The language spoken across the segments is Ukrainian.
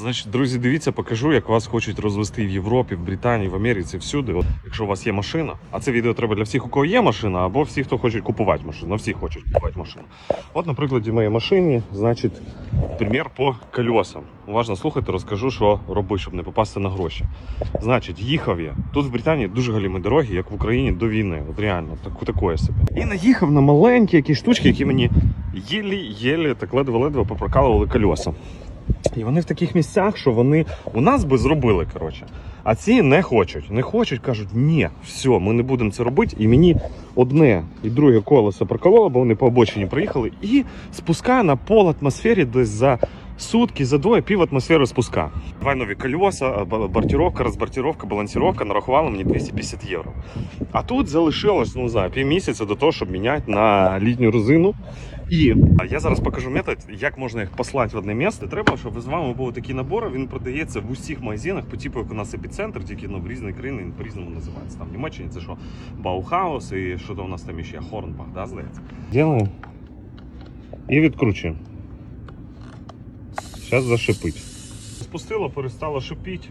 Значить, друзі, дивіться, покажу, як вас хочуть розвести в Європі, в Британії, в Америці, всюди. От, якщо у вас є машина, а це відео треба для всіх, у кого є машина, або всі, хто хочуть купувати машину. Ну, всі хочуть купувати машину. От, на прикладі моєї машині, значить, примір по колесам. Уважно слухайте, розкажу, що робити, щоб не попасти на гроші. Значить, їхав я. Тут в Британії дуже галіми дороги, як в Україні до війни. От реально, так, такое собі. І наїхав на маленькі якісь штучки, які мені єлі-єлі так ледве-ледве попрокалували колеса. І вони в таких місцях, що вони у нас би зробили, коротше. А ці не хочуть. Не хочуть, кажуть, ні, все, ми не будемо це робити. І мені одне і друге колесо прокололо, бо вони по обочині приїхали, і спускає на пол атмосфері десь за сутки, за двоє пів атмосфери спуска. Два нові колеса, б- бортировка, розбортировка, балансировка нарахували мені 250 євро. А тут залишилось, ну знаю, півмісяця до того, щоб міняти на літню резину. І я зараз покажу метод, як можна їх послати в одне місце. Треба, щоб з вами були такі набори. Він продається в усіх магазинах, по типу як у нас епіцентр, тільки ну, в різні країни він по-різному називається. Там в Німеччині це що Баухаус і що то у нас там ще Хорнбах, да, здається. Ділаємо і відкручуємо. Зараз зашипить. Спустила, перестала шипіти.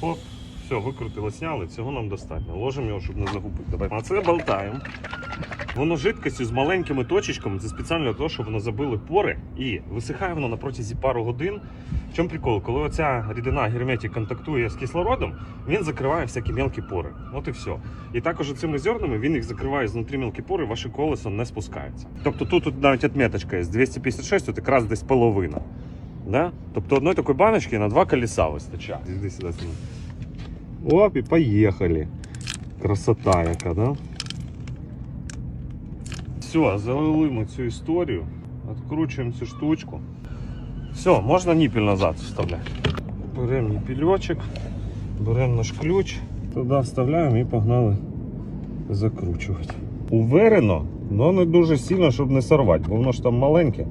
Хоп, все, викрутили, сняли, цього нам достатньо. Ложимо його, щоб не загубити. Давай. А це болтаємо. Воно жидкістю з маленькими точечками, це спеціально для того, щоб воно забили пори і висихає воно на протязі пару годин. В чому прикол? Коли оця рідина герметик контактує з кислородом, він закриває всякі мелкі пори. От і все. І також цими зернами він їх закриває знутрі мелкі пори, ваше колесо не спускається. Тобто тут, навіть відміточка є з 256, тут якраз десь половина. Да? Тобто одної такої баночки на два колеса вистачає. Іди сюди. Оп, і поїхали. Красота яка, да? Все, залили ми цю історію. Откручуємо цю штучку. Все, можна ніпіль назад вставляти. Беремо ніпільочок, беремо наш ключ, туди вставляємо і погнали закручувати. Уверено, але не дуже сильно, щоб не сорвати, бо воно ж там маленьке.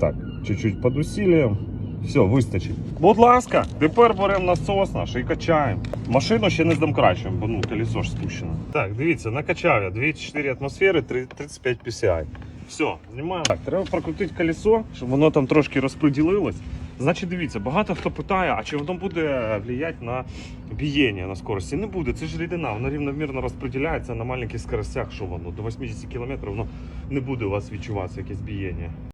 Так, чуть-чуть під усіллям. Все, вистачить. Будь ласка, тепер беремо насос наш і качаємо. Машину ще не здомкрачуємо, бо ну колесо ж спущено. Так, дивіться, накачав я 204 атмосфери, 35 PCI. Все, знімаємо. Так, треба прокрутити колесо, щоб воно там трошки розподілилось. Значить, дивіться, багато хто питає, а чи воно буде впливати на бієння на скорості? Не буде, це ж рідина, воно рівномірно розподіляється на маленьких скоростях, що воно до 80 км воно не буде у вас відчуватися якесь бієння.